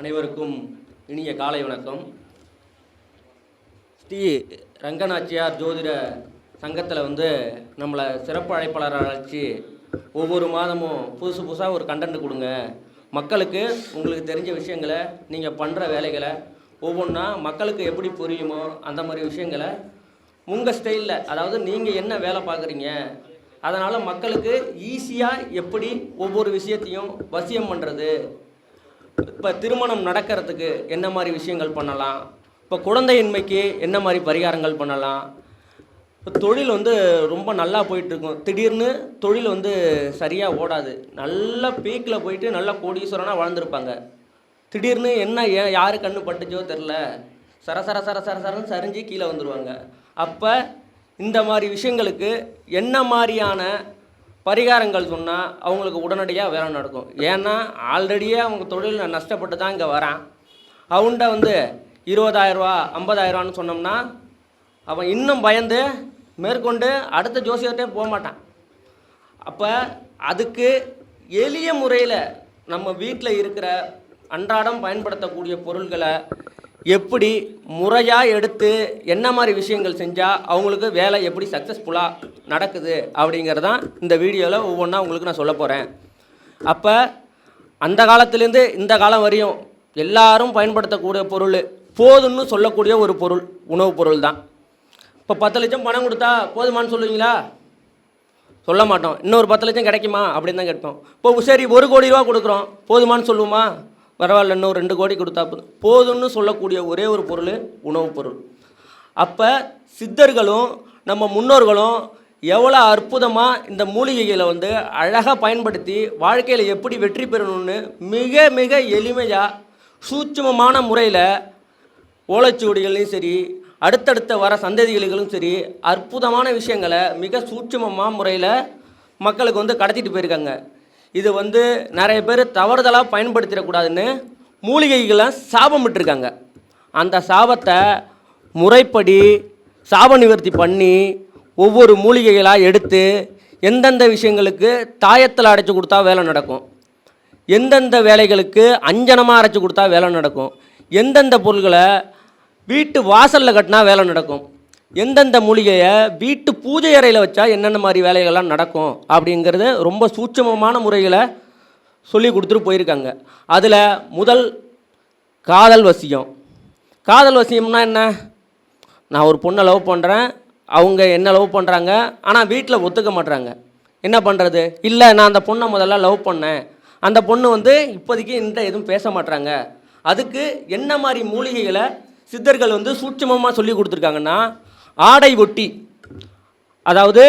அனைவருக்கும் இனிய காலை வணக்கம். ஸ்ரீ ரங்கநாச்சியார் ஜோதிட சங்கத்தில் வந்து நம்மளை சிறப்பு அழைப்பாளராக அழைச்சி ஒவ்வொரு மாதமும் புதுசு புதுசாக ஒரு கண்டென்ட் கொடுங்க. மக்களுக்கு உங்களுக்கு தெரிஞ்ச விஷயங்களை நீங்கள் பண்ணுற வேலைகளை ஒவ்வொன்றா மக்களுக்கு எப்படி புரியுமோ அந்த மாதிரி விஷயங்களை உங்கள் ஸ்டைலில் அதாவது நீங்கள் என்ன வேலை பார்க்குறீங்க அதனால் மக்களுக்கு ஈஸியாக எப்படி ஒவ்வொரு விஷயத்தையும் வசியம் பண்ணுறது இப்போ திருமணம் நடக்கிறதுக்கு என்ன மாதிரி விஷயங்கள் பண்ணலாம்? இப்போ குழந்தையின்மைக்கு என்ன மாதிரி பரிகாரங்கள் பண்ணலாம்? இப்போ தொழில் வந்து ரொம்ப நல்லா போயிட்டுருக்கும். திடீர்னு தொழில் வந்து சரியாக ஓடாது. நல்ல பீக்கில் போயிட்டு நல்லா கோடீஸ்வரனாக வாழ்ந்துருப்பாங்க. திடீர்னு என்ன ஏன் யாரு கண்ணு பட்டுச்சோ தெரில. சர சர சர சர சரன்னு சரிஞ்சு கீழே வந்துடுவாங்க அப்போ இந்த மாதிரி விஷயங்களுக்கு என்ன மாதிரியான பரிகாரங்கள் சொன்னால் அவங்களுக்கு உடனடியாக வேலை நடக்கும். ஏன்னா ஆல்ரெடியே அவங்க தொழிலில் நஷ்டப்பட்டு தான் இங்கே வரான். அவன்கிட்ட வந்து இருபதாயிரரூவா ஐம்பதாயிரரூவான்னு சொன்னோம்னா அவன் இன்னும் பயந்து மேற்கொண்டு அடுத்த ஜோசியர்கிட்டே போக மாட்டான். அப்போ அதுக்கு எளிய முறையில் நம்ம வீட்டில் இருக்கிற அன்றாடம் பயன்படுத்தக்கூடிய பொருள்களை எப்படி முறையாக எடுத்து என்ன மாதிரி விஷயங்கள் செஞ்சால் அவங்களுக்கு வேலை எப்படி சக்ஸஸ்ஃபுல்லாக நடக்குது அப்படிங்கிறதான் இந்த வீடியோவில் ஒவ்வொன்றா உங்களுக்கு நான் சொல்ல போகிறேன் அப்போ அந்த காலத்துலேருந்து இந்த காலம் வரையும் எல்லாரும் பயன்படுத்தக்கூடிய பொருள் போதும்னு சொல்லக்கூடிய ஒரு பொருள் உணவுப் பொருள் தான். இப்போ பத்து லட்சம் பணம் கொடுத்தா போதுமான்னு சொல்லுவீங்களா? சொல்ல மாட்டோம். இன்னொரு பத்து லட்சம் கிடைக்குமா அப்படின்னு தான் கேட்போம். இப்போ சரி ஒரு கோடி ரூபா கொடுக்குறோம். போதுமான்னு சொல்லுவோமா? பரவாயில்ல இன்னும் ரெண்டு கோடி கொடுத்தா போதும். போதும்னு சொல்லக்கூடிய ஒரே ஒரு பொருள் உணவுப் பொருள். அப்போ சித்தர்களும் நம்ம முன்னோர்களும் எவ்வளோ அற்புதமாக இந்த மூலிகைகளை வந்து அழகாக பயன்படுத்தி வாழ்க்கையில் எப்படி வெற்றி பெறணும்னு மிக மிக எளிமையாக சூட்சமமான முறையில் ஓலைச்சுவடிகளையும் சரி அடுத்தடுத்த வர சந்ததிகளுக்கும் சரி அற்புதமான விஷயங்களை மிக சூட்சுமமான முறையில் மக்களுக்கு வந்து கடத்திட்டு போயிருக்காங்க. இது வந்து நிறைய பேர் தவறுதலாக பயன்படுத்திடக்கூடாதுன்னு மூலிகைகளை சாபம் விட்டுருக்காங்க. அந்த சாபத்தை முறைப்படி சாப நிவர்த்தி பண்ணி ஒவ்வொரு மூலிகைகளாக எடுத்து எந்தெந்த விஷயங்களுக்கு தாயத்தில் அடைச்சி கொடுத்தா வேலை நடக்கும். எந்தெந்த வேலைகளுக்கு அஞ்சனமாக அரைச்சி கொடுத்தா வேலை நடக்கும். எந்தெந்த பொருள்களை வீட்டு வாசலில் கட்டினா வேலை நடக்கும். எந்தெந்த மூலிகையை வீட்டு பூஜை அறையில் வச்சா என்னென்ன மாதிரி வேலைகள்லாம் நடக்கும் அப்படிங்கிறது ரொம்ப சூட்சமமான முறைகளை சொல்லி கொடுத்துட்டு போயிருக்காங்க. அதில் முதல் காதல் வசியம். காதல் வசியம்னா என்ன? நான் ஒரு பொண்ணை லவ் பண்ணுறேன் அவங்க என்ன லவ் பண்ணுறாங்க ஆனால் வீட்டில் ஒத்துக்க மாட்றாங்க. என்ன பண்ணுறது இல்லை நான் அந்த பொண்ணை முதல்ல லவ் பண்ணேன். அந்த பொண்ணு வந்து இப்போதைக்கு என்கிட்ட எதுவும் பேச மாட்டுறாங்க அதுக்கு என்ன மாதிரி மூலிகைகளை சித்தர்கள் வந்து சூட்சமமாக சொல்லி கொடுத்துருக்காங்கன்னா ஆடை ஒட்டி அதாவது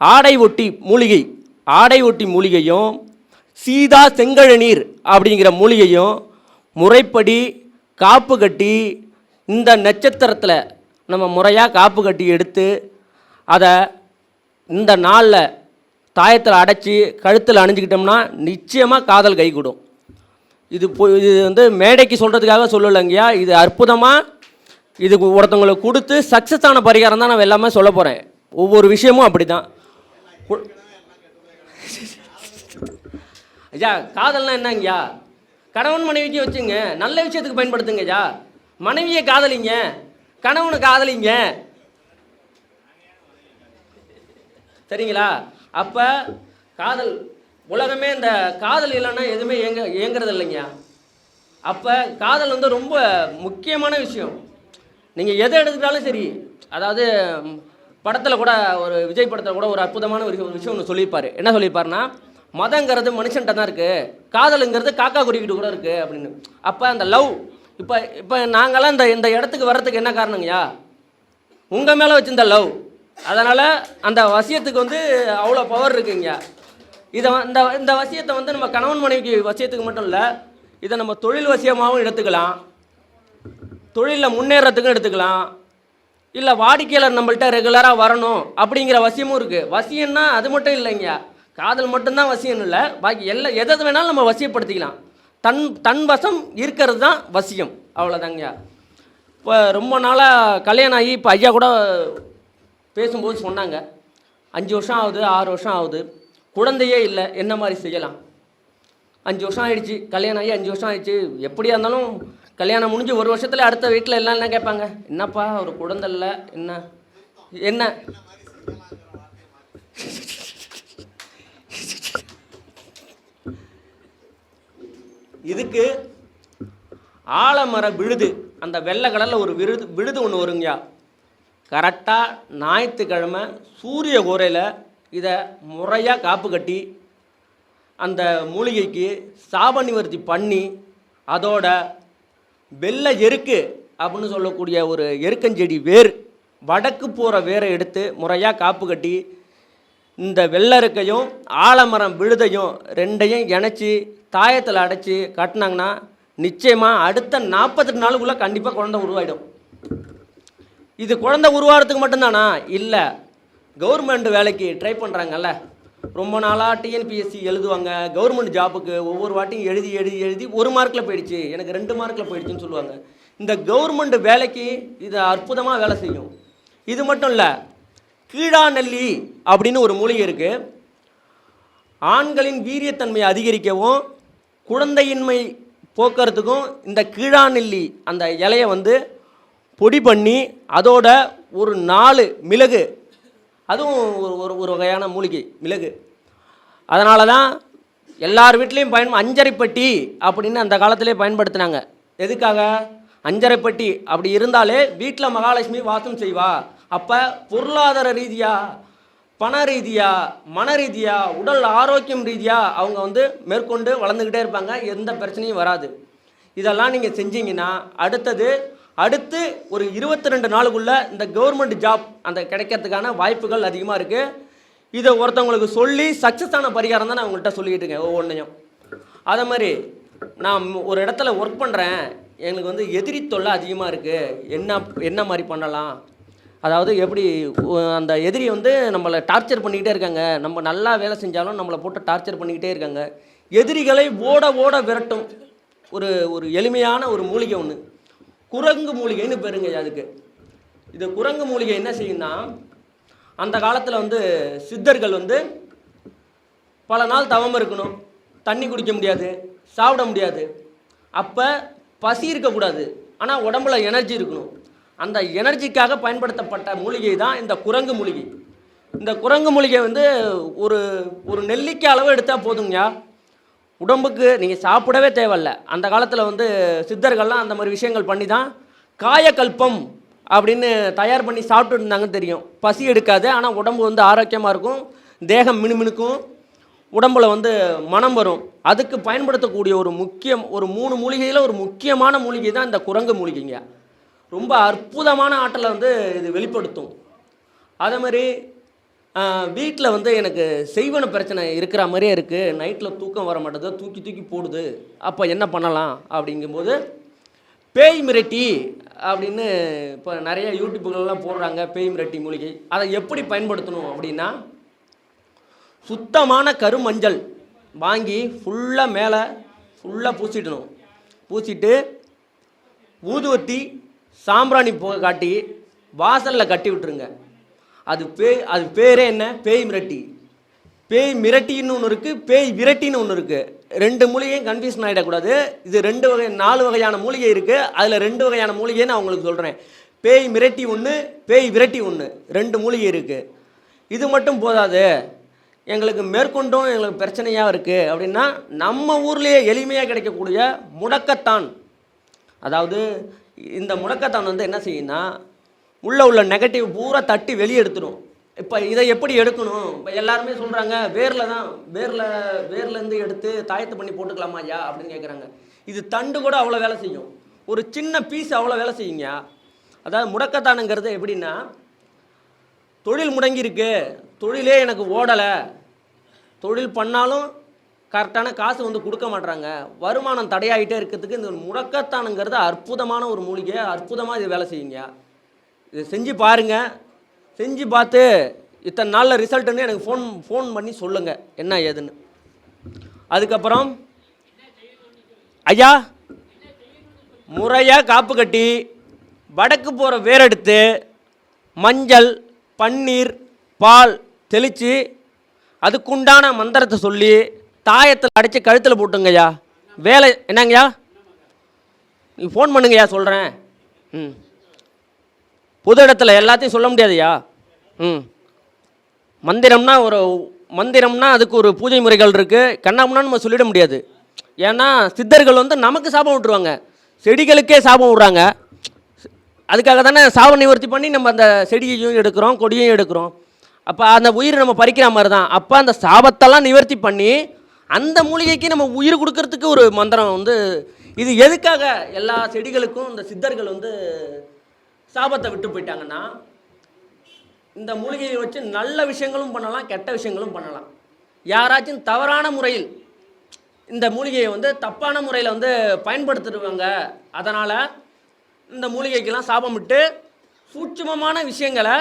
ஆடை ஒட்டி மூலிகை ஆடை ஒட்டி மூலிகையும் சீதா செங்கழநீர் அப்படிங்கிற மூலிகையும் முறைப்படி காப்பு கட்டி இந்த நட்சத்திரத்தில் நம்ம முறையாக காப்பு கட்டி எடுத்து அதை இந்த நாளில் தாயத்தில் அடைச்சி கழுத்தில் அணிஞ்சிக்கிட்டோம்னா நிச்சயமாக காதல் கைகூடும். இது இது வந்து மேடைக்கு சொல்கிறதுக்காக சொல்லலைங்கய்யா. இது அற்புதமாக இது ஒருத்தவங்களுக்கு கொடுத்து சக்ஸஸ் ஆன பரிகாரம் தான் நான் எல்லாமே சொல்ல போகிறேன் ஒவ்வொரு விஷயமும் அப்படி தான் ஐயா காதல்னா என்னங்கய்யா கணவன் மனைவிக்கு வச்சுங்க. நல்ல விஷயத்துக்கு பயன்படுத்துங்க ஐயா. மனைவியை காதலிங்க. கணவனை காதலிங்க. சரிங்களா? அப்போ காதல் உலகமே இந்த காதல் இல்லைன்னா எதுவுமே இயங்க இயங்குறது இல்லைங்கய்யா அப்போ காதல் வந்து ரொம்ப முக்கியமான விஷயம். நீங்கள் எதை எடுத்துக்கிட்டாலும் சரி அதாவது படத்தில் கூட ஒரு விஜய் படத்தில் கூட ஒரு அற்புதமான ஒரு விஷயம் ஒன்று சொல்லியிருப்பார். என்ன சொல்லியிருப்பாருன்னா மதங்கிறது மனுஷன்ட்ட தான் இருக்குது காதலுங்கிறது காக்கா குருவிக்கிட்டு கூட இருக்குது அப்படின்னு. அப்போ அந்த லவ் இப்போ இப்போ நாங்களாம் இந்த இந்த இடத்துக்கு வர்றதுக்கு என்ன காரணங்கய்யா? உங்கள் மேலே வச்சுருந்த லவ். அதனால் அந்த வசியத்துக்கு வந்து அவ்வளோ பவர் இருக்குங்க இதை இந்த இந்த வசியத்தை வந்து நம்ம கணவன் மனைவிக்கு வசியத்துக்கு மட்டும் இல்லை இதை நம்ம தொழில் வசியமாகவும் எடுத்துக்கலாம். தொழிலில் முன்னேறத்துக்கும் எடுத்துக்கலாம். இல்லை வாடிக்கையாளர் நம்மள்ட்ட ரெகுலராக வரணும் அப்படிங்கிற வசியமும் இருக்குது வசியம்னா அது மட்டும் இல்லைங்க. காதல் மட்டும்தான் வசியம் இல்லை. பாக்கி எல்லா எதை வேணாலும் நம்ம வசியப்படுத்திக்கலாம். தன் தன் வசம் இருக்கிறது தான் வசியம். அவ்வளோதாங்க இப்போ ரொம்ப நாளாக கல்யாணம் ஆகி இப்போ ஐயா கூட பேசும்போது சொன்னாங்க. அஞ்சு வருஷம் ஆகுது ஆறு வருஷம் ஆகுது. குழந்தையே இல்லை. என்ன மாதிரி செய்யலாம்? அஞ்சு வருஷம் ஆயிடுச்சு. கல்யாணம் ஆகி அஞ்சு வருஷம் ஆயிடுச்சு. எப்படியா இருந்தாலும் கல்யாணம் முடிஞ்சு ஒரு வருஷத்தில் அடுத்த வீட்டில் எல்லாம் என்ன கேட்பாங்க? என்னப்பா ஒரு குழந்தை இல்லை என்ன? என்ன? இதுக்கு ஆலமர விழுது. அந்த வெள்ளை கடலில் ஒரு விருது விழுது ஒன்று வருங்கய்யா. கரெக்டாக ஞாயிற்றுக்கிழமை சூரிய கோரையில் இதை முறையாக காப்பு கட்டி அந்த மூலிகைக்கு சாப நிவர்த்தி பண்ணி அதோட வெள்ளை எருக்கு அப்படின்னு சொல்லக்கூடிய ஒரு எருக்கஞ்செடி வேர் வடக்கு போகிற வேரை எடுத்து முறையாக காப்பு கட்டி இந்த வெள்ளருக்கையும் ஆலமரம் விழுதையும் ரெண்டையும் இணைச்சி தாயத்தில் அடைச்சி கட்டினாங்கன்னா நிச்சயமாக அடுத்த நாற்பத்தெட்டு நாளுக்குள்ளே கண்டிப்பாக குழந்தை உருவாயிடும். இது குழந்தை உருவாகிறதுக்கு மட்டும்தானா? இல்லை. கவர்மெண்ட் வேலைக்கு ட்ரை பண்ணுறாங்கல்ல ரொம்ப நாளாக டிஎன்பிஎஸ்சி எழுதுவாங்க. கவர்மெண்ட் ஜாபுக்கு ஒவ்வொரு வாட்டியும் எழுதி எழுதி எழுதி ஒரு மார்க்கில் போயிடுச்சு. எனக்கு ரெண்டு மார்க்கில் போயிடுச்சுன்னு சொல்லுவாங்க. இந்த கவர்மெண்ட் வேலைக்கு இது அற்புதமாக வேலை செய்யும். இது மட்டும் இல்லை கீழாநெல்லி அப்படின்னு ஒரு மூலிகை இருக்குது ஆண்களின் வீரியத்தன்மையை அதிகரிக்கவும் குழந்தையின்மை போக்குறதுக்கும் இந்த கீழாநெல்லி அந்த இலையை வந்து பொடி பண்ணி அதோட ஒரு நாலு மிளகு அதுவும் ஒரு ஒரு ஒரு வகையான மூலிகை மிளகு. அதனால தான் எல்லார் வீட்லேயும் பயன் அஞ்சரைப்பட்டி அப்படின்னு அந்த காலத்திலே பயன்படுத்தினாங்க. எதுக்காக? அஞ்சரைப்பட்டி. அப்படி இருந்தாலே வீட்டில் மகாலட்சுமி வாசம் செய்வா. அப்போ பொருளாதார ரீதியாக பண ரீதியாக மன ரீதியாக உடல் ஆரோக்கியம் ரீதியாக அவங்க வந்து மேற்கொண்டு வளர்ந்துக்கிட்டே இருப்பாங்க. எந்த பிரச்சனையும் வராது. இதெல்லாம் நீங்கள் செஞ்சீங்கன்னா அடுத்தது அடுத்து ஒரு இருபத்தி ரெண்டு நாளுக்குள்ளே இந்த கவர்மெண்ட் ஜாப் அந்த கிடைக்கிறதுக்கான வாய்ப்புகள் அதிகமாக இருக்குது இதை ஒருத்தவங்களுக்கு சொல்லி சக்ஸஸ் ஆன பரிகாரம் தான் நான் உங்கள்கிட்ட சொல்லிக்கிட்டு இருக்கேன் ஒவ்வொன்றையும் அதே மாதிரி நான் ஒரு இடத்துல ஒர்க் பண்ணுறேன் எங்களுக்கு வந்து எதிரி தொல்லை அதிகமாக இருக்குது என்ன என்ன மாதிரி பண்ணலாம்? அதாவது எப்படி அந்த எதிரி வந்து நம்மளை டார்ச்சர் பண்ணிக்கிட்டே இருக்காங்க. நம்ம நல்லா வேலை செஞ்சாலும் நம்மளை போட்டு டார்ச்சர் பண்ணிக்கிட்டே இருக்காங்க. எதிரிகளை ஓட ஓட விரட்டும். ஒரு ஒரு எளிமையான ஒரு மூலிகை ஒன்று குரங்கு மூலிகைன்னு பேருங்க அதுக்கு. இது குரங்கு மூலிகை என்ன செய்யும்னா அந்த காலத்தில் வந்து சித்தர்கள் வந்து பல நாள் தவம் இருக்கணும். தண்ணி குடிக்க முடியாது சாப்பிட முடியாது. அப்போ பசி இருக்கக்கூடாது. ஆனால் உடம்புல எனர்ஜி இருக்கணும். அந்த எனர்ஜிக்காக பயன்படுத்தப்பட்ட மூலிகை தான் இந்த குரங்கு மூலிகை. இந்த குரங்கு மூலிகை வந்து ஒரு ஒரு நெல்லிக்காய் அளவு எடுத்தால் போதுங்கய்யா உடம்புக்கு நீங்கள் சாப்பிடவே தேவையில்ல. அந்த காலத்தில் வந்து சித்தர்கள்லாம் அந்த மாதிரி விஷயங்கள் பண்ணி தான் காயக்கல்பம் அப்படின்னு தயார் பண்ணி சாப்பிட்டு இருந்தாங்கன்னு தெரியும். பசி எடுக்காது ஆனால் உடம்பு வந்து ஆரோக்கியமாக இருக்கும் தேகம் மினுமினுக்கும் உடம்புல வந்து மனம் வரும். அதுக்கு பயன்படுத்தக்கூடிய ஒரு முக்கியம் ஒரு மூணு மூலிகையில் ஒரு முக்கியமான மூலிகை தான் இந்த குரங்கு மூலிகைங்க. ரொம்ப அற்புதமான ஆற்றலை வந்து இது வெளிப்படுத்தும். அதே மாதிரி வீட்டில் வந்து எனக்கு செய்வன பிரச்சனை இருக்கிற மாதிரியே இருக்குது நைட்டில் தூக்கம் வர மாட்டேது. தூக்கி தூக்கி போடுது. அப்போ என்ன பண்ணலாம் அப்படிங்கும்போது பேய் மிரட்டி அப்படின்னு இப்போ நிறைய யூடியூப்புகளெல்லாம் போடுறாங்க. பேய் மிரட்டி மூலிகை. அதை எப்படி பயன்படுத்தணும் அப்படின்னா சுத்தமான கருமஞ்சள் வாங்கி ஃபுல்லாக மேலே ஃபுல்லாக பூசிடணும். பூசிட்டு ஊதுவத்தி சாம்பிராணி புகை காட்டி வாசலில் கட்டி விட்டுருங்க. அது பேய் அது பேரே என்ன? பேய் மிரட்டி. பேய் மிரட்டின்னு ஒன்று இருக்குது பேய் விரட்டின்னு ஒன்று இருக்குது ரெண்டு மூலிகையும் கன்ஃபியூஷன் ஆகிடக்கூடாது இது ரெண்டு வகை நாலு வகையான மூலிகை இருக்குது அதில் ரெண்டு வகையான மூலிகையை நான் உங்களுக்கு சொல்கிறேன் பேய் மிரட்டி ஒன்று பேய் விரட்டி ஒன்று ரெண்டு மூலிகை இருக்குது இது மட்டும் போதாது. எங்களுக்கு மேற்கொண்டும் எங்களுக்கு பிரச்சனையாக இருக்குது அப்படின்னா நம்ம ஊர்லேயே எளிமையாக கிடைக்கக்கூடிய முடக்கத்தான். அதாவது இந்த முடக்கத்தான் வந்து என்ன செய்யுன்னா உள்ளே உள்ள நெகட்டிவ் பூரா தட்டி வெளியே எடுத்துடும். இப்போ இதை எப்படி எடுக்கணும்? இப்போ எல்லாருமே சொல்கிறாங்க வேரில் தான் வேரில் வேர்லேருந்து எடுத்து தாயத்து பண்ணி போட்டுக்கலாமா ஐயா? அப்படின்னு கேட்குறாங்க இது தண்டு கூட அவ்வளோ வேலை செய்யும். ஒரு சின்ன பீஸ் அவ்வளோ வேலை செய்யுங்க. அதாவது முடக்கத்தானுங்கிறது எப்படின்னா தொழில் முடங்கியிருக்கு. தொழிலே எனக்கு ஓடலை. தொழில் பண்ணாலும் கரெக்டான காசு வந்து கொடுக்க மாட்றாங்க. வருமானம் தடையாகிட்டே இருக்கிறதுக்கு இந்த முடக்கத்தானுங்கிறது அற்புதமான ஒரு மூலிகை அற்புதமாக இது வேலை செய்யுங்க. இது செஞ்சு பாருங்க. செஞ்சு பார்த்து இத்தனை நாளில் ரிசல்ட்டுன்னு எனக்கு ஃபோன் ஃபோன் பண்ணி சொல்லுங்கள் என்ன ஏதுன்னு. அதுக்கப்புறம் ஐயா முறையாக காப்பு கட்டி வடக்கு போகிற வேரெடுத்து மஞ்சள் பன்னீர் பால் தெளித்து அதுக்குண்டான மந்திரத்தை சொல்லி தாயத்தில் அடைச்சி கழுத்தில் போட்டுங்கய்யா வேலை என்னங்கய்யா? நீ ஃபோன் பண்ணுங்கய்யா சொல்கிறேன் ம். பொது இடத்துல எல்லாத்தையும் சொல்ல முடியாதுய்யா. ம். மந்திரம்னா ஒரு மந்திரம்னா அதுக்கு ஒரு பூஜை முறைகள் இருக்குது கண்ணாமண்ணா நம்ம சொல்லிட முடியாது. ஏன்னா சித்தர்கள் வந்து நமக்கு சாபம் விட்டுருவாங்க. செடிகளுக்கே சாபம் விட்றாங்க. அதுக்காக தானே சாப நிவர்த்தி பண்ணி நம்ம அந்த செடியையும் எடுக்கிறோம் கொடியையும் எடுக்கிறோம். அப்போ அந்த உயிர் நம்ம பறிக்கிற மாதிரி தான் அப்போ அந்த சாபத்தெல்லாம் நிவர்த்தி பண்ணி அந்த மூலிகைக்கு நம்ம உயிர் கொடுக்கறதுக்கு ஒரு மந்திரம் வந்து இது எதுக்காக எல்லா செடிகளுக்கும் இந்த சித்தர்கள் வந்து சாபத்தை விட்டு போயிட்டாங்கன்னா இந்த மூலிகையை வச்சு நல்ல விஷயங்களும் பண்ணலாம் கெட்ட விஷயங்களும் பண்ணலாம். யாராச்சும் தவறான முறையில் இந்த மூலிகையை வந்து தப்பான முறையில் வந்து பயன்படுத்திடுவாங்க. அதனால் இந்த மூலிகைக்கெல்லாம் சாபம் விட்டு சூட்சமமான விஷயங்களை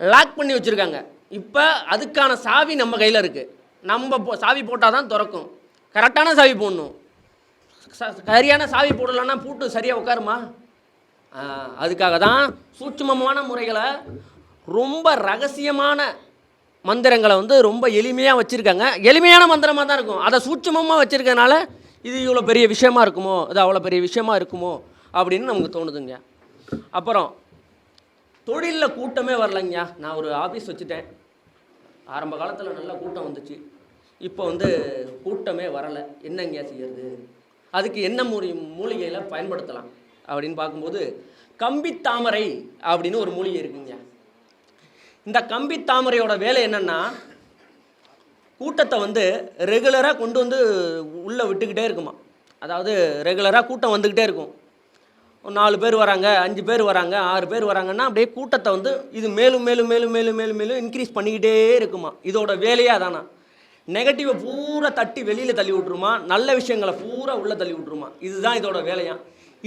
லாக் பண்ணி வச்சுருக்காங்க. இப்போ அதுக்கான சாவி நம்ம கையில் இருக்குது நம்ம போ- சாவி போட்டால் தான் திறக்கும் கரெக்டான சாவி போடணும். ச- சரியான சாவி போடலன்னா பூட்டு சரியாக உட்காருமா? அதுக்காக தான் சூட்சமமான முறைகளை ரொம்ப ரகசியமான மந்திரங்களை வந்து ரொம்ப எளிமையாக வச்சுருக்காங்க. எளிமையான மந்திரமாக தான் இருக்கும். அதை சூட்சமமாக வச்சுருக்கனால இது இவ்வளோ பெரிய விஷயமா இருக்குமோ? இது அவ்வளோ பெரிய விஷயமா இருக்குமோ? அப்படின்னு நமக்கு தோணுதுங்க. அப்புறம் தொழிலில் கூட்டமே வரலைங்கய்யா. நான் ஒரு ஆஃபீஸ் வச்சுட்டேன். ஆரம்ப காலத்தில் நல்ல கூட்டம் வந்துச்சு. இப்போ வந்து கூட்டமே வரலை. என்னங்கய்யா செய்யறது? அதுக்கு என்ன மூலி மூலிகையில் பயன்படுத்தலாம்? அப்படின்னு பார்க்கும்போது கம்பித்தாமரை அப்படின்னு ஒரு மூலிகை இருக்குங்க. இந்த கம்பித்தாமரையோட வேலை என்னென்னா கூட்டத்தை வந்து ரெகுலராக கொண்டு வந்து உள்ளே விட்டுக்கிட்டே இருக்குமா. அதாவது ரெகுலராக கூட்டம் வந்துக்கிட்டே இருக்கும். நாலு பேர் வராங்க அஞ்சு பேர் வராங்க ஆறு பேர் வராங்கன்னா அப்படியே கூட்டத்தை வந்து இது மேலும் மேலும் மேலும் மேலும் மேலும் மேலும் இன்க்ரீஸ் பண்ணிக்கிட்டே இருக்குமா. இதோட வேலையே அதானா. நெகட்டிவை பூரா தட்டி வெளியில் தள்ளி விட்ருமா நல்ல விஷயங்களை பூரா உள்ளே தள்ளி விட்ருமா இதுதான் இதோட வேலையா.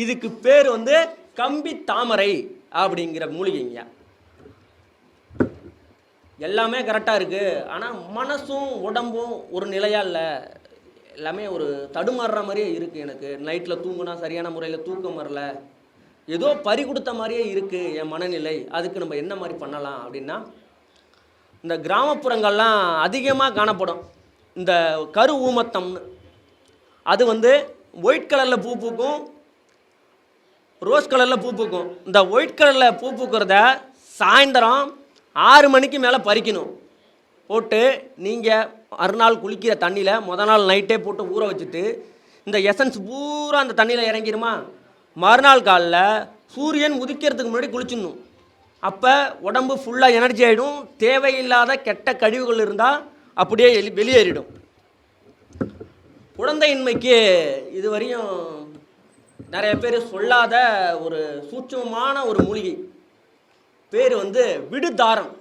இதுக்கு பேர் வந்து கம்பி தாமரை அப்படிங்கிற மூலிகைங்க. எல்லாமே கரெக்டாக இருக்குது ஆனால் மனசும் உடம்பும் ஒரு நிலையாக இல்லை. எல்லாமே ஒரு தடுமாறுற மாதிரியே இருக்குது எனக்கு. நைட்டில் தூங்குனா சரியான முறையில் தூக்கம் வரல. ஏதோ பறி கொடுத்த மாதிரியே இருக்குது என் மனநிலை. அதுக்கு நம்ம என்ன மாதிரி பண்ணலாம் அப்படின்னா இந்த கிராமப்புறங்கள்லாம் அதிகமாக காணப்படும். இந்த கரு ஊமத்தம்னு. அது வந்து ஒயிட் கலரில் பூ பூக்கும் ரோஸ் கலரில் பூ பூக்கும். இந்த ஒயிட் கலரில் பூ பூக்கிறத சாயந்தரம் ஆறு மணிக்கு மேலே பறிக்கணும். போட்டு நீங்கள் மறுநாள் குளிக்கிற தண்ணியில் முத நாள் நைட்டே போட்டு ஊற வச்சுட்டு இந்த எசன்ஸ் பூரா அந்த தண்ணியில் இறங்கிருமா? மறுநாள் காலைல சூரியன் உதிக்கிறதுக்கு முன்னாடி குளிச்சிடணும். அப்போ உடம்பு ஃபுல்லாக எனர்ஜி ஆகிடும் தேவையில்லாத கெட்ட கழிவுகள் இருந்தால் அப்படியே வெளி- வெளியேறிடும். குழந்தையின்மைக்கு இதுவரையும் நிறைய பேர் சொல்லாத ஒரு சூட்சமமான ஒரு மூலிகை. பேர் வந்து விடுதாரம்.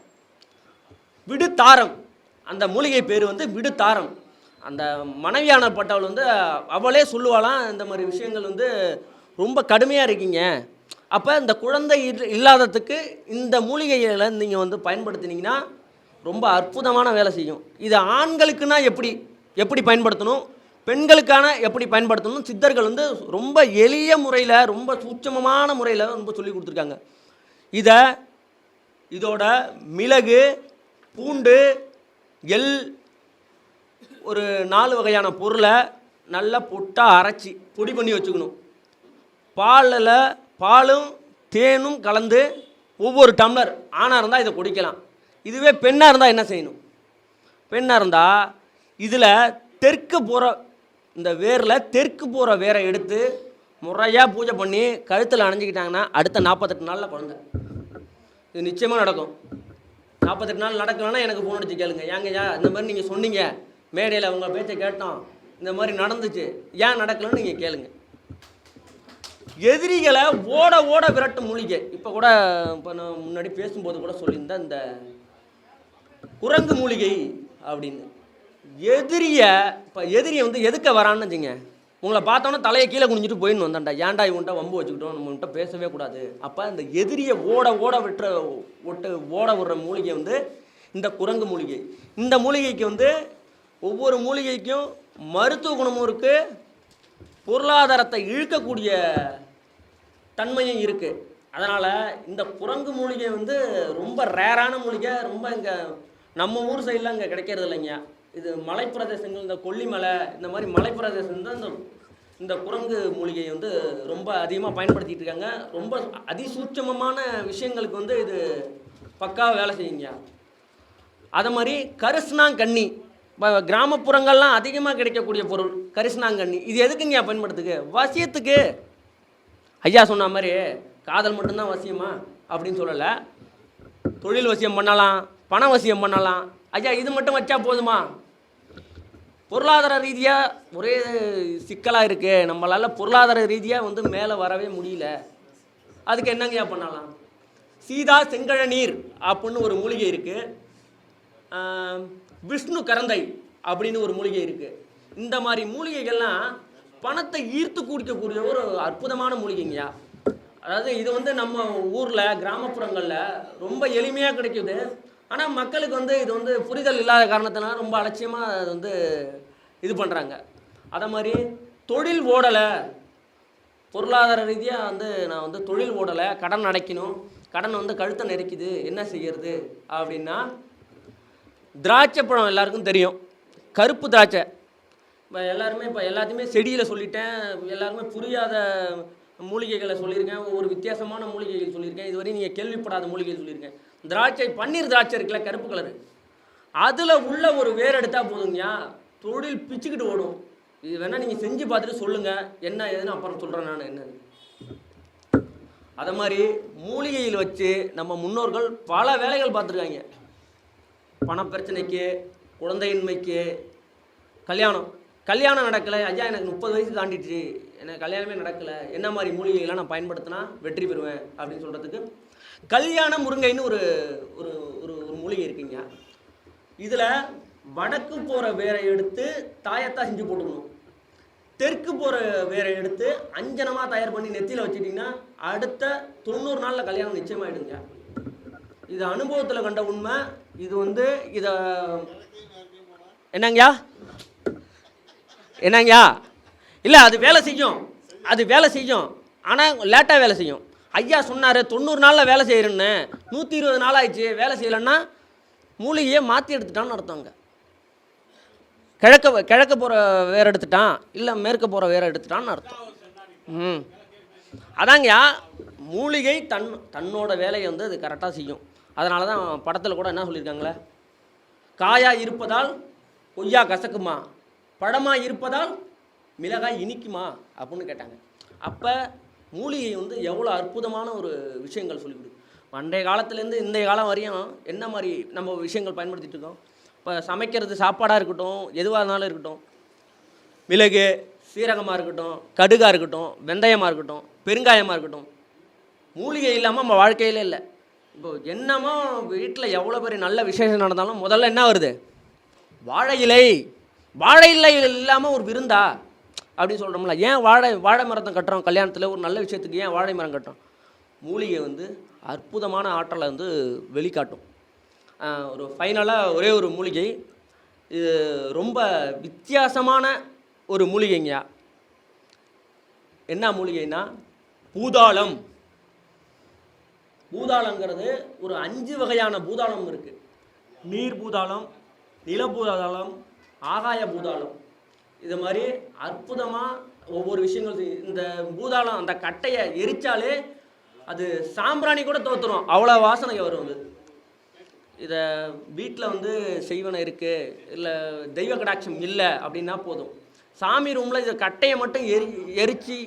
விடுதாரம். அந்த மூலிகை பேர் வந்து விடுதாரம். அந்த மனைவியானப்பட்டவள் வந்து அவளே சொல்லுவாளாம் இந்த மாதிரி விஷயங்கள் வந்து ரொம்ப கடுமையாக இருக்கீங்க. அப்போ இந்த குழந்தை இல்லாததுக்கு இந்த மூலிகைகளை நீங்கள் வந்து பயன்படுத்தினீங்கன்னா ரொம்ப அற்புதமான வேலை செய்யும். இது ஆண்களுக்குன்னா எப்படி எப்படி பயன்படுத்தணும்? பெண்களுக்கான எப்படி பயன்படுத்தணும் சித்தர்கள் வந்து ரொம்ப எளிய முறையில் ரொம்ப சூட்சமமான முறையில் ரொம்ப சொல்லி கொடுத்துருக்காங்க. இதை இதோட மிளகு பூண்டு எள் ஒரு நாலு வகையான பொருளை நல்லா பொட்டாக அரைச்சி பொடி பண்ணி வச்சுக்கணும். பாலில் பாலும் தேனும் கலந்து ஒவ்வொரு டம்ளர் ஆணாக இருந்தால் இதை குடிக்கலாம். இதுவே பெண்ணாக இருந்தால் என்ன செய்யணும்? பெண்ணாக இருந்தால் இதில் தெற்கு புற இந்த வேரில் தெற்கு போகிற வேரை எடுத்து முறையாக பூஜை பண்ணி கழுத்தில் அணைஞ்சிக்கிட்டாங்கன்னா அடுத்த நாற்பத்தெட்டு நாளில் குழந்த. இது நிச்சயமாக நடக்கும். நாற்பத்தெட்டு நாள் நடக்கலன்னா எனக்கு ஃபோன் அடிச்சு கேளுங்க. ஏங்கய்யா இந்த மாதிரி நீங்கள் சொன்னீங்க. மேடையில் உங்கள் பேச்சை கேட்டோம். இந்த மாதிரி நடந்துச்சு. ஏன் நடக்கலைன்னு நீங்கள் கேளுங்க. எதிரிகளை ஓட ஓட விரட்டும் மூலிகை. இப்போ கூட இப்போ நான் முன்னாடி பேசும்போது கூட சொல்லியிருந்தேன் இந்த குரங்கு மூலிகை அப்படின்னு. எதிரிய இப்போ எதிரியை வந்து எதுக்க வரான்னு வச்சுங்க உங்களை பார்த்தோன்னே தலையை கீழே குனிஞ்சிட்டு போயின்னு வந்தான்டா ஏன்டா இவன்ட்ட வம்பு வச்சுக்கிட்டோம்? நம்மகிட்ட பேசவே கூடாது. அப்போ இந்த எதிரியை ஓட ஓட விட்டுற ஒட்டு ஓட விடுற மூலிகை வந்து இந்த குரங்கு மூலிகை. இந்த மூலிகைக்கு வந்து ஒவ்வொரு மூலிகைக்கும் மருத்துவ குணமும் இருக்குது பொருளாதாரத்தை இழுக்கக்கூடிய தன்மையும் இருக்குது அதனால் இந்த குரங்கு மூலிகை வந்து ரொம்ப ரேரான மூலிகை. ரொம்ப இங்கே நம்ம ஊர் சைடில் இங்கே கிடைக்கிறது இல்லைங்க இது மலைப்பிரதேசங்கள் இந்த கொல்லிமலை இந்த மாதிரி மலைப்பிரதேசம் தான் இந்த இந்த குரங்கு மூலிகையை வந்து ரொம்ப அதிகமாக பயன்படுத்திகிட்டு இருக்காங்க. ரொம்ப அதிசூட்சமமான விஷயங்களுக்கு வந்து இது பக்காவாக வேலை செய்யுங்க. அதை மாதிரி கரிசனாங்கண்ணி இப்போ கிராமப்புறங்கள்லாம் அதிகமாக கிடைக்கக்கூடிய பொருள் கரிசனாங்கண்ணி இது எதுக்குங்க பயன்படுத்துக்கு? வசியத்துக்கு. ஐயா சொன்ன மாதிரி காதல் மட்டும்தான் வசியமா? அப்படின்னு சொல்லலை. தொழில் வசியம் பண்ணலாம் பண வசியம் பண்ணலாம். ஐயா இது மட்டும் வச்சா போதுமா? பொருளாதார ரீதியாக ஒரே சிக்கலாக இருக்குது நம்மளால் பொருளாதார ரீதியாக வந்து மேலே வரவே முடியல. அதுக்கு என்னங்கய்யா பண்ணலாம்? சீதா செங்கழ நீர் அப்படின்னு ஒரு மூலிகை இருக்குது விஷ்ணு கரந்தை அப்படின்னு ஒரு மூலிகை இருக்குது இந்த மாதிரி மூலிகைகள்லாம் பணத்தை ஈர்த்து குடிக்கக்கூடிய ஒரு அற்புதமான மூலிகைங்கய்யா. அதாவது இது வந்து நம்ம ஊரில் கிராமப்புறங்களில் ரொம்ப எளிமையாக கிடைக்குது. ஆனால் மக்களுக்கு வந்து இது வந்து புரிதல் இல்லாத காரணத்தினால ரொம்ப அலட்சியமாக அது வந்து இது பண்ணுறாங்க அதை மாதிரி தொழில் ஓடலை. பொருளாதார ரீதியாக வந்து நான் வந்து தொழில் ஓடலை. கடன் அடைக்கணும். கடன் வந்து கழுத்தை நெரிக்குது. என்ன செய்யறது? அப்படின்னா திராட்சை பழம் எல்லாருக்கும் தெரியும். கருப்பு திராட்சை. இப்போ எல்லாருமே இப்போ எல்லாத்தையுமே செடியில் சொல்லிட்டேன். எல்லாருமே புரியாத மூலிகைகளை சொல்லியிருக்கேன் ஒவ்வொரு வித்தியாசமான மூலிகைகள் சொல்லியிருக்கேன். இதுவரை நீங்கள் கேள்விப்படாத மூலிகைகள் சொல்லியிருக்கேன். திராட்சை பன்னீர் திராட்சை இருக்குல்ல கருப்பு கலரு அதில் உள்ள ஒரு வேர் எடுத்தால் போதுங்கய்யா தொழில் பிச்சுக்கிட்டு ஓடும். இது வேணால் நீங்கள் செஞ்சு பார்த்துட்டு சொல்லுங்கள் என்ன ஏதுன்னு அப்புறம் சொல்கிறேன் நான் என்ன? அதை மாதிரி மூலிகையில் வச்சு நம்ம முன்னோர்கள் பல வேலைகள் பார்த்துருக்காங்க. பணப்பிரச்சனைக்கு குழந்தையின்மைக்கு கல்யாணம். கல்யாணம் நடக்கலை ஐயா எனக்கு முப்பது வயசு தாண்டிடுச்சு. எனக்கு கல்யாணமே நடக்கலை. என்ன மாதிரி மூலிகைகள்லாம் நான் பயன்படுத்தினா வெற்றி பெறுவேன் அப்படின்னு சொல்கிறதுக்கு கல்யாண முருங்கைன்னு ஒரு ஒரு ஒரு ஒரு மூலிகை இருக்குங்க. இதில் வடக்கு போகிற வேரை எடுத்து தாயத்தா செஞ்சு போட்டுக்கணும். தெற்கு போகிற வேரை எடுத்து அஞ்சனமாக தயார் பண்ணி நெத்தியில் வச்சுட்டிங்கன்னா அடுத்த தொண்ணூறு நாளில் கல்யாணம் நிச்சயமாயிடுங்க. இது அனுபவத்தில் கண்ட உண்மை. இது வந்து இதை என்னங்கய்யா? என்னங்கய்யா? இல்லை அது வேலை செய்யும். அது வேலை செய்யும். ஆனால் லேட்டாக வேலை செய்யும். ஐயா சொன்னார் தொண்ணூறு நாளில் வேலை செய்கிறேன்னு நூற்றி இருபது நாள் ஆயிடுச்சு வேலை செய்யலைன்னா மூலிகையை மாற்றி எடுத்துட்டான்னு அர்த்தங்க கிழக்க கிழக்க போகிற வேற எடுத்துட்டான் இல்லை மேற்க போகிற வேற எடுத்துட்டான்னு அர்த்தம். ம். அதாங்கய்யா மூலிகை தன் தன்னோட வேலையை வந்து அது கரெக்டாக செய்யும். அதனால தான் படத்தில் கூட என்ன சொல்லியிருக்காங்களே? காயா இருப்பதால் கொய்யா கசக்குமா? படமாக இருப்பதால் மிளகாய் இனிக்குமா அப்படின்னு கேட்டாங்க. அப்போ மூலிகை வந்து எவ்வளோ அற்புதமான ஒரு விஷயங்கள் சொல்லிக் கொடுக்கும் பண்டைய காலத்துலேருந்து இந்த காலம் வரையும் என்ன மாதிரி நம்ம விஷயங்கள் பயன்படுத்திட்டு இருக்கோம்? இப்போ சமைக்கிறது சாப்பாடாக இருக்கட்டும் எதுவாக இருந்தாலும் இருக்கட்டும். மிளகு சீரகமாக இருக்கட்டும் கடுகாக இருக்கட்டும் வெந்தயமாக இருக்கட்டும் பெருங்காயமாக இருக்கட்டும். மூலிகை இல்லாமல் நம்ம வாழ்க்கையிலே இல்லை. இப்போ என்னமோ வீட்டில் எவ்வளோ பெரிய நல்ல விசேஷம் நடந்தாலும் முதல்ல என்ன வருது? வாழை இலை. வாழை இலை இல்லாமல் ஒரு விருந்தா அப்படின்னு சொல்கிறோம்ல ஏன் வாழை வாழை மரத்தை கட்டுறோம் கல்யாணத்தில்? ஒரு நல்ல விஷயத்துக்கு ஏன் வாழை மரம் கட்டுறோம்? மூலிகை வந்து அற்புதமான ஆற்றலை வந்து வெளிக்காட்டும். ஒரு ஃபைனலாக ஒரே ஒரு மூலிகை. இது ரொம்ப வித்தியாசமான ஒரு மூலிகைங்கயா என்ன மூலிகைன்னா பூதாளம். பூதாளங்கிறது ஒரு அஞ்சு வகையான பூதாளம் இருக்குது நீர் பூதாளம் நில பூதாளம் ஆகாய பூதாளம். இது மாதிரி அற்புதமாக ஒவ்வொரு விஷயங்கள் இந்த பூதாளம் அந்த கட்டையை எரிச்சாலே அது சாம்பிராணி கூட தோற்றுரும் அவ்வளோ வாசனை வரும் அது. இதை வீட்டில் வந்து செய்வனை இருக்குது இல்லை தெய்வ கடாட்சம் இல்லை அப்படின்னா போதும். சாமி ரூமில் இதை கட்டையை மட்டும் எரி எரித்து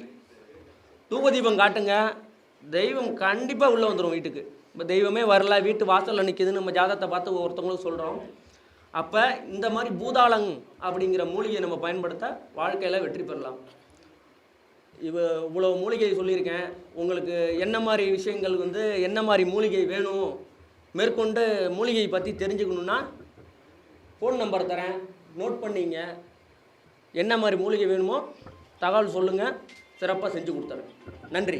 தூபதீபம் காட்டுங்க. தெய்வம் கண்டிப்பாக உள்ளே வந்துடும் வீட்டுக்கு. இப்போ தெய்வமே வரல வீட்டு வாசலில் நிற்கிதுன்னு நம்ம ஜாதகத்தை பார்த்து ஒவ்வொருத்தவங்களும் சொல்கிறோம் அப்போ இந்த மாதிரி பூதாளங் அப்படிங்கிற மூலிகையை நம்ம பயன்படுத்த வாழ்க்கையில் வெற்றி பெறலாம். இவ இவ்வளோ மூலிகை சொல்லியிருக்கேன். உங்களுக்கு என்ன மாதிரி விஷயங்கள் வந்து என்ன மாதிரி மூலிகை வேணும்? மேற்கொண்டு மூலிகை பற்றி தெரிஞ்சுக்கணுன்னா ஃபோன் நம்பர் தரேன். நோட் பண்ணிங்க. என்ன மாதிரி மூலிகை வேணுமோ தகவல் சொல்லுங்கள் சிறப்பாக செஞ்சு கொடுத்துறேன். நன்றி.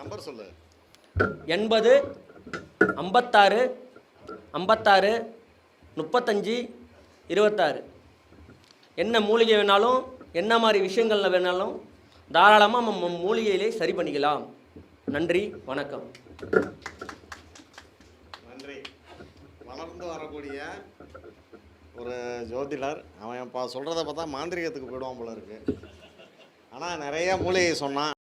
நம்பர் சொல்லு. எண்பது ஐம்பத்தாறு ஐம்பத்தாறு முப்பத்தஞ்சு இருபத்தாறு. என்ன மூலிகை வேணாலும் என்ன மாதிரி விஷயங்களில் வேணாலும் தாராளமாக நம்ம மூலிகையிலே சரி பண்ணிக்கலாம். நன்றி வணக்கம். நன்றி. வளர்ந்து வரக்கூடிய ஒரு ஜோதிடர் அவன் இப்போ சொல்கிறத பார்த்தா மாந்திரிகத்துக்கு போயிடுவான் போல இருக்கு. ஆனால் நிறைய மூலிகை சொன்னான்.